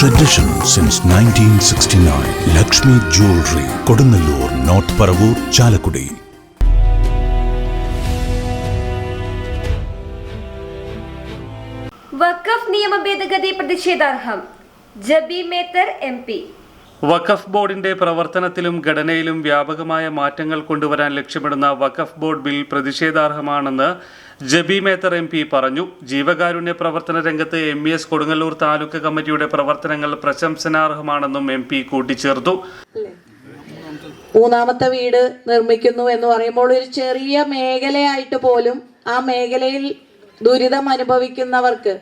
tradition since 1969. Lakshmi Jewelry, Kodunallur, North Paravur, Chalakudi. Waqf നിയമ ഭേദഗതി പ്രതിഷേധാർഹം ജബി മേത്തർ എം പി വഖഫ് ബോർഡിന്റെ പ്രവർത്തനത്തിലും ഘടനയിലും വ്യാപകമായ മാറ്റങ്ങൾ കൊണ്ടുവരാൻ ലക്ഷ്യമിടുന്ന വഖഫ് ബോർഡ് ബിൽ പ്രതിഷേധാർഹമാണെന്ന് ജബി മേത്തർ എം പി പറഞ്ഞു. ജീവകാരുണ്യ പ്രവർത്തന രംഗത്ത് എം എസ് കൊടുങ്ങല്ലൂർ താലൂക്ക് കമ്മിറ്റിയുടെ പ്രവർത്തനങ്ങൾ പ്രശംസനാർഹമാണെന്നും എം പി കൂട്ടിച്ചേർത്തു. മൂന്നാമത്തെ വീട് നിർമ്മിക്കുന്നു എന്ന് പറയുമ്പോൾ ഒരു ചെറിയ മേഖലയായിട്ട് പോലും ആ മേഖലയിൽ ദുരിതം അനുഭവിക്കുന്നവർക്ക്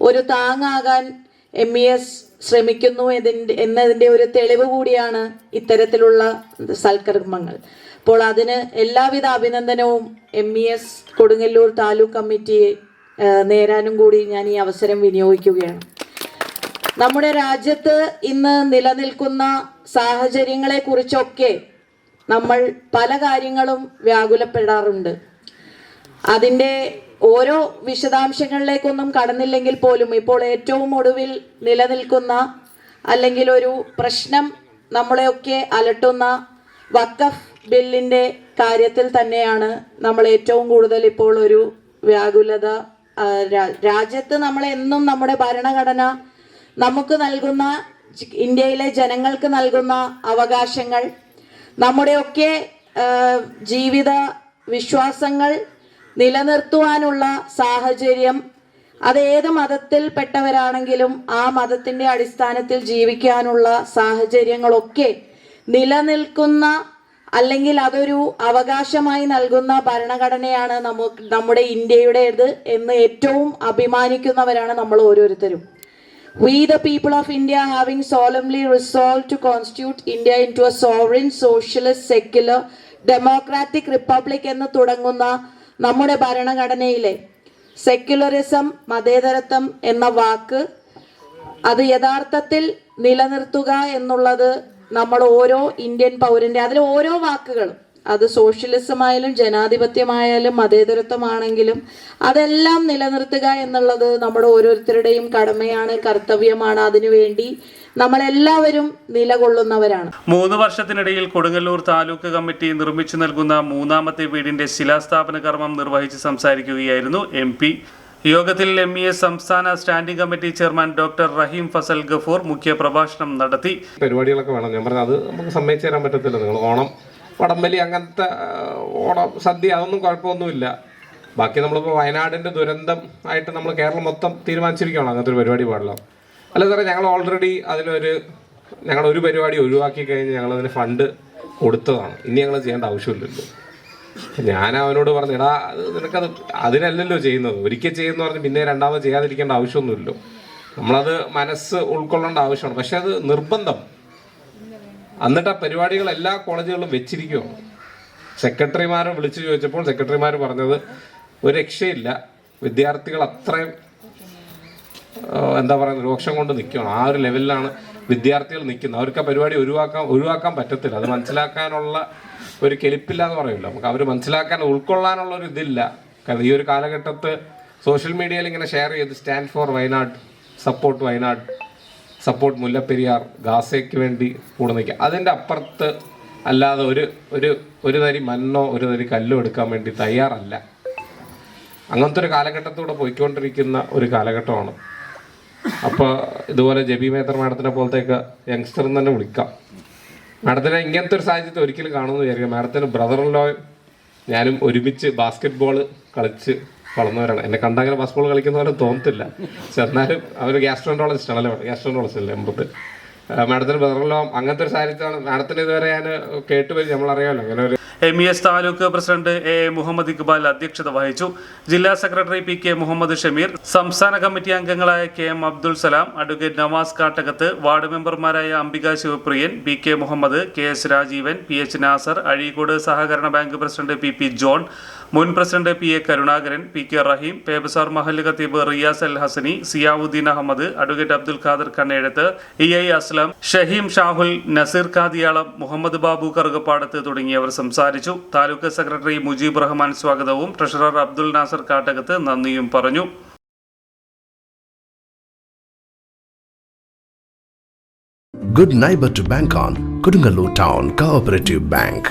ഒരു താങ്ങാകാൻ എം ഇ എസ് ശ്രമിക്കുന്നു എതിന്റെ എന്നതിന്റെ ഒരു തെളിവ് കൂടിയാണ് ഇത്തരത്തിലുള്ള സൽക്കർമ്മങ്ങൾ. അപ്പോൾ അതിന് എല്ലാവിധ അഭിനന്ദനവും M E S Kodungallur taluk കമ്മിറ്റിയെ നേരാനും കൂടി ഞാൻ ഈ അവസരം വിനിയോഗിക്കുകയാണ്. നമ്മുടെ രാജ്യത്ത് ഇന്ന് നിലനിൽക്കുന്ന സാഹചര്യങ്ങളെ കുറിച്ചൊക്കെ നമ്മൾ പല കാര്യങ്ങളും വ്യാകുലപ്പെടാറുണ്ട്. അതിന്റെ ഓരോ വിശദാംശങ്ങളിലേക്കൊന്നും കടന്നില്ലെങ്കിൽ പോലും ഇപ്പോൾ ഏറ്റവും ഒടുവിൽ നിലനിൽക്കുന്ന അല്ലെങ്കിൽ ഒരു പ്രശ്നം നമ്മളെയൊക്കെ അലട്ടുന്ന വക്കഫ് ബില്ലിന്റെ കാര്യത്തിൽ തന്നെയാണ് നമ്മൾ ഏറ്റവും കൂടുതൽ ഇപ്പോൾ ഒരു വ്യാകുലത രാജ്യത്ത് നമ്മൾ എന്നും നമ്മുടെ ഭരണഘടന നമുക്ക് നൽകുന്ന ഇന്ത്യയിലെ ജനങ്ങൾക്ക് നൽകുന്ന അവകാശങ്ങൾ നമ്മുടെയൊക്കെ ജീവിത വിശ്വാസങ്ങൾ നിലനിർത്തുവാനുള്ള സാഹചര്യം അത് ഏത് മതത്തിൽപ്പെട്ടവരാണെങ്കിലും ആ മതത്തിന്റെ അടിസ്ഥാനത്തിൽ ജീവിക്കാനുള്ള സാഹചര്യങ്ങളൊക്കെ നിലനിൽക്കുന്ന അല്ലെങ്കിൽ അതൊരു അവകാശമായി നൽകുന്ന ഭരണഘടനയാണ് നമുക്ക് നമ്മുടെ ഇന്ത്യയുടേത് എന്ന് ഏറ്റവും അഭിമാനിക്കുന്നവരാണ് നമ്മൾ ഓരോരുത്തരും. We the people of India India, solemnly resolve to constitute India into a sovereign socialist secular democratic republic എന്ന് തുടങ്ങുന്ന നമ്മുടെ ഭരണഘടനയിലെ സെക്യുലറിസം മതേതരത്വം എന്ന വാക്ക് അത് യഥാർത്ഥത്തിൽ നിലനിർത്തുക എന്നുള്ളത് നമ്മൾ ഓരോ ഇന്ത്യൻ പൗരന്റെ അതിൽ ഓരോ വാക്കുകളും. അത് സോഷ്യലിസം ആയാലും ജനാധിപത്യമായാലും മതേതരത്വമാണെങ്കിലും അതെല്ലാം നിലനിർത്തുക എന്നുള്ളത് നമ്മുടെ ഓരോരുത്തരുടെയും കടമയാണ് കർത്തവ്യമാണ്. അതിനുവേണ്ടി നമ്മളെല്ലാവരും നിലകൊള്ളുന്നവരാണ്. മൂന്ന് വർഷത്തിനിടയിൽ കൊടുങ്ങല്ലൂർ താലൂക്ക് കമ്മിറ്റി നിർമ്മിച്ചു നൽകുന്ന മൂന്നാമത്തെ വീടിന്റെ ശിലാസ്ഥാപന കർമ്മം നിർവഹിച്ച് സംസാരിക്കുകയായിരുന്നു എം പി. യോഗത്തിൽ എം ഇ എസ് സംസ്ഥാന standing committee chairman doctor Rahim Fazal Gafoor മുഖ്യ പ്രഭാഷണം നടത്തി. പരിപാടികളൊക്കെ വേണം. ഞാൻ പറഞ്ഞത് അത് നമുക്ക് സമ്മതിച്ചു തരാൻ പറ്റത്തില്ല. നിങ്ങൾ ഓണം വടംവലി അങ്ങനത്തെ ഓണം സദ്യ അതൊന്നും കുഴപ്പമൊന്നുമില്ല. ബാക്കി നമ്മളിപ്പോൾ വയനാടിന്റെ ദുരന്തം ആയിട്ട് നമ്മൾ കേരളം മൊത്തം തീരുമാനിച്ചിരിക്കുകയാണ്. അങ്ങനത്തെ ഒരു പരിപാടി പാടില്ല. അല്ല സാറേ ഞങ്ങൾ ഓൾറെഡി അതിലൊരു ഞങ്ങൾ ഒരു പരിപാടി ഒഴിവാക്കി കഴിഞ്ഞ് ഞങ്ങൾ അതിന് ഫണ്ട് കൊടുത്തതാണ്. ഇനി ഞങ്ങൾ ചെയ്യേണ്ട ആവശ്യമില്ലല്ലോ. ഞാൻ അവനോട് പറഞ്ഞു എടാ നിനക്കത് അതിനല്ലല്ലോ ചെയ്യുന്നത്. ഒരിക്കൽ ചെയ്യുന്ന പറഞ്ഞ് പിന്നെ രണ്ടാമത് ചെയ്യാതിരിക്കേണ്ട ആവശ്യമൊന്നുമില്ലല്ലോ. നമ്മളത് മനസ്സ് ഉൾക്കൊള്ളേണ്ട ആവശ്യമാണ്. പക്ഷെ അത് നിർബന്ധം. എന്നിട്ട് ആ പരിപാടികൾ എല്ലാ കോളേജുകളിലും വെച്ചിരിക്കുകയാണ് സെക്രട്ടറിമാരെ വിളിച്ചു ചോദിച്ചപ്പോൾ സെക്രട്ടറിമാർ പറഞ്ഞത് ഒരു രക്ഷയില്ല. വിദ്യാർത്ഥികൾ അത്രയും എന്താ പറയുക രോക്ഷം കൊണ്ട് നിൽക്കുകയാണ്. ആ ഒരു ലെവലിലാണ് വിദ്യാർത്ഥികൾ നിൽക്കുന്നത്. അവർക്ക് ആ പരിപാടി ഒഴിവാക്കാൻ ഒഴിവാക്കാൻ പറ്റത്തില്ല. അത് മനസ്സിലാക്കാനുള്ള ഒരു കെലിപ്പില്ല എന്ന് പറയില്ല നമുക്ക് അവർ മനസ്സിലാക്കാൻ ഉൾക്കൊള്ളാനുള്ള ഒരു ഇതില്ല. കാരണം ഈ ഒരു കാലഘട്ടത്ത് സോഷ്യൽ മീഡിയയിൽ ഇങ്ങനെ ഷെയർ ചെയ്ത് stand for Wayanad support Wayanad support Mullaperiyar ഗാസയ്ക്ക് വേണ്ടി കൂടെ നിൽക്കുക. അതിന്റെ അപ്പുറത്ത് അല്ലാതെ ഒരു ഒരു ഒരു തരി മണ്ണോ ഒരു തരി കല്ലോ എടുക്കാൻ വേണ്ടി തയ്യാറല്ല. അങ്ങനത്തെ ഒരു കാലഘട്ടത്തൂടെ പോയിക്കൊണ്ടിരിക്കുന്ന ഒരു കാലഘട്ടമാണ്. അപ്പോൾ ഇതുപോലെ ജബി മേത്തർ മാഡത്തിനെ പോലത്തെയൊക്കെ യങ്സ്റ്റർ എന്ന് തന്നെ വിളിക്കാം. മാഡത്തിനെ ഇങ്ങനത്തെ ഒരു സാഹചര്യത്തിൽ ഒരിക്കലും കാണുമെന്ന് വിചാരിക്കാം മാഡത്തിന് ബ്രദർ ലോ ഞാനും ഒരുമിച്ച് ബാസ്കറ്റ് ബോൾ കളിച്ച് വളർന്നവരാണ്. എന്നെ കണ്ടങ്ങനെ ബാസ്കറ്റ് കളിക്കുന്ന പോലെ തോന്നത്തില്ല. പക്ഷെ എന്നാലും അവർ ഗ്യാസ്ട്രോൻട്രോളജിസ്റ്റ് ആണല്ലോ ഗ്യാസ്ട്രോൻട്രോളജിസ്റ്റ് അല്ലേ? എമ്പത്ത് മാഡത്തിന് ബ്രദർ ലോ അങ്ങനത്തെ ഒരു സാഹചര്യത്തിലാണ് മാഡത്തിന് ഇതുവരെ ഞാൻ നമ്മൾ നമ്മളറിയാമല്ലോ അങ്ങനെ ഒരു M E S taluk president A Muhammad Iqbal അധ്യക്ഷത വഹിച്ചു. ജില്ലാ secretary P K Muhammad Shameer സംസ്ഥാന കമ്മിറ്റി അംഗങ്ങളായ K M Abdul Salam advocate Navas Kattakath ward മെമ്പർമാരായ Ambika Sivapriyan P K Muhammad K S Rajeevan P H Nasar Azhikode സഹകരണ bank president P P John മുൻ president P A Karunakaran P K Rahim Pebazar മഹല്ല് ഖത്തീബ് Riyas Al Hasani Ziyauddin Ahmed advocate Abdul Khader Kannezhath E I Aslam Shaheem Shahul Naseer Khadiyalam Muhammad Babu Karukappadath തുടങ്ങിയവർ സംസാരിച്ചു. Taluk secretary Mujeeb Rahman സ്വാഗതവും treasurer Abdul Nasar Kattakath നന്ദിയും പറഞ്ഞു. Good neighbour to bank on Kodungallur town cooperative bank